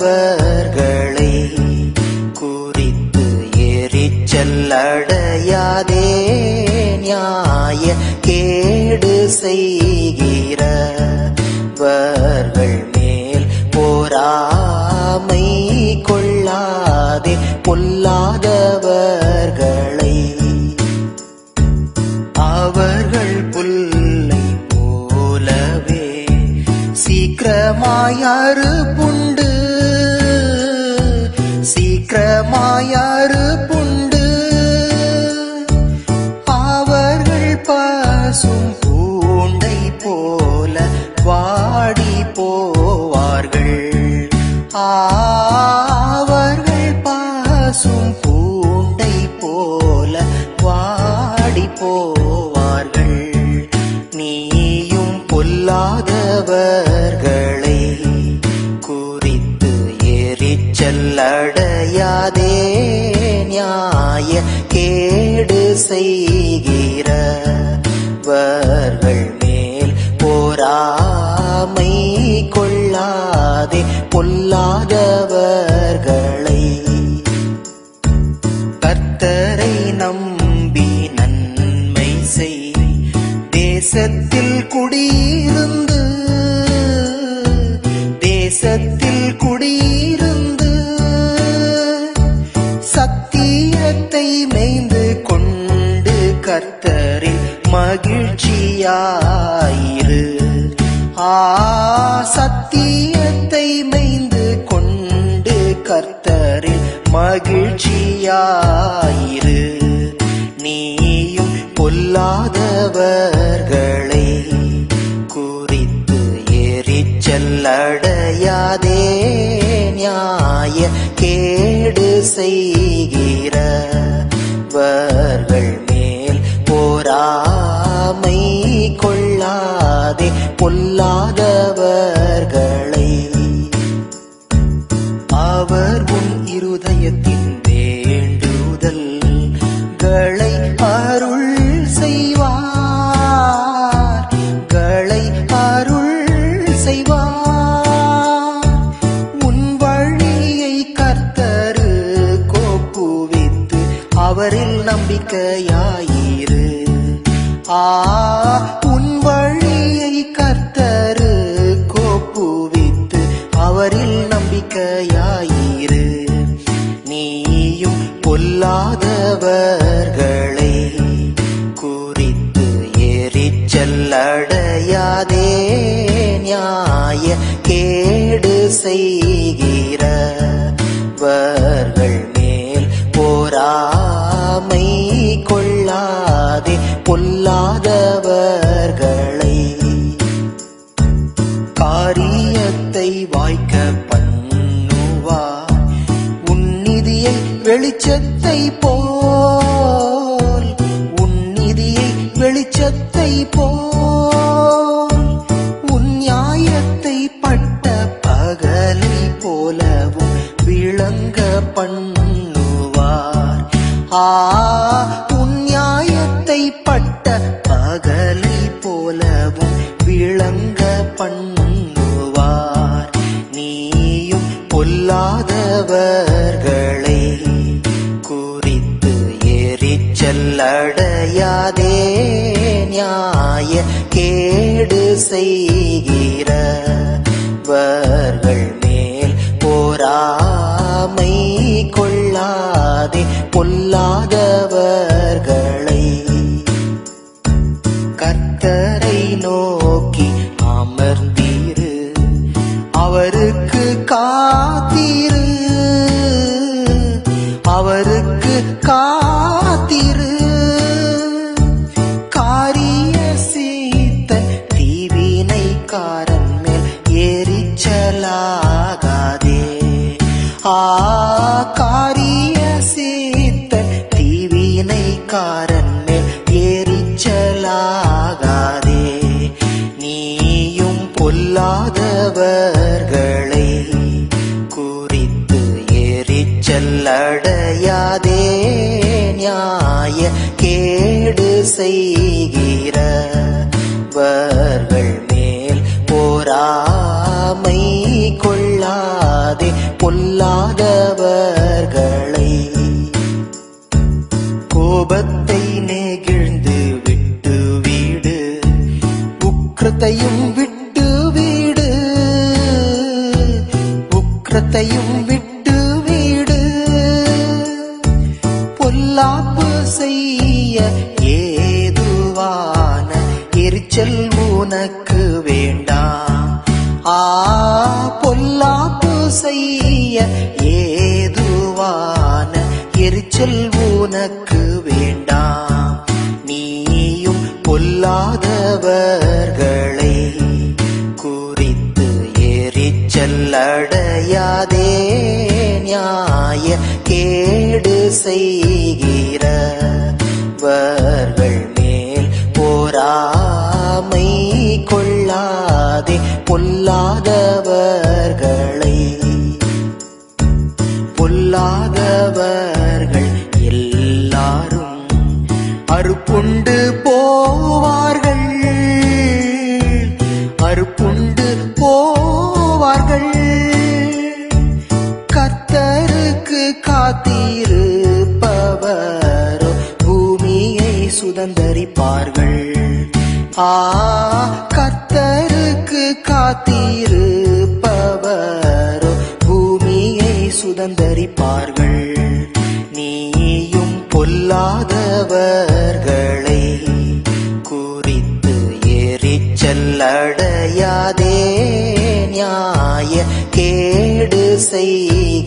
பொல்லாதவர்களை குறித்து எரிச்சல்லடையாதே நியாய கேடு செய்கிறவர்கள் மேல் போராமை கொள்ளாதே. பொல்லாதவர்களை அவர்கள் புல்லை போலவே சீக்கிரமாயாறு புண்டு அவர்கள் பாசும் பூண்டை போல வாடி போவார்கள். நீயும் பொல்லாதவர்களை குறித்து எரிச்சல்லடையாதே நியாய கேடு செய்கிறவர்கள். பொல்லாதவர்களை கத்தரை நம்பி நன்மை செய். தேசத்தில் குடியிருந்து தேசத்தில் குடியிருந்து சத்தியத்தை மெய்ந்து கொண்டு கத்தரில் மகிழ்ச்சியாயிரு. ஆ சத்திய மகிழ்ச்சியாயிரு. நீயும் பொல்லாதவர் இருதயத்தின் வேண்டுதல்களை அருள் செய்வார். களை அருள் செய்வார். உன் வழியை கர்த்தரு கோப்புவித்து அவரில் நம்பிக்கையாயிரு. ஆ உன் வழியை கர்த்தரு கோப்புவித்து அவரில் நம்பிக்கையாயிரு. பொல்லாதவர்களை குறித்து எரிச்சல்லடையாதே நியாய கேடு செய்கிறவர்கள் மேல் போராமை கொள்ளாதே பொல்லாதவர்களை காரியத்தை வாய்க்க பண்ணுவா வெளிச்சத்தை போல் உன் நிதியை வெளிச்சத்தை போல் உன் நியாயத்தை பட்ட பகலை போலவும் விளங்க பண்ணுவார். ஆ உன் நியாயத்தை பட்ட பகலை போலவும் விளங்க பண்ணுவார். நீயும் பொல்லாதவர்கள். எரிச்சல் நியாய கேடு செய்கிறவர்கள் மேல் போராமை கொள்ளாதே பொல்லாதவர்களை. கர்த்தரை நோக்கி அமர்ந்தீரு அவருக்கு காத்தீரு அவருக்கு காத்திரு. காரன் மேல் எரிச்சலாகாதே. நீயும் பொல்லாதவர்களை குறித்து எரிச்சல்லடையாதே நியாய கேடு செய்கிறவர்கள் மேல் போராமை கொள்ளாதே. பொல்ல உக்கிரத்தையும் விட்டு வீடு. உக்கிரத்தையும் விட்டு வீடு. பொல்லாப்பு செய்ய ஏதுவான எரிச்சல் உனக்கு வேண்டாம். ஆ பொல்லாப்பு செய்ய ஏதுவான எரிச்சல் உனக்கு வேண்டாம். நீயும் பொல்லாதவர்கள். எரிச்சல் நியாய கேடு செய்கிற வர்கள் மேல் போராமை கொள்ளாதே பொல்லாதவர்களை. பொல்லாதவர்கள் எல்லாரும் அறுப்புண்டு போவார்கள். சுதந்தரிப்பார்கள். ஆ கத்தருக்கு காத்திருப்பவரோ பூமியை சுதந்தரிப்பார்கள். நீயும் பொல்லாதவர்களை குறித்து எரிச்சல்லடையாதே நியாய கேடு செய்கிறவர்கள்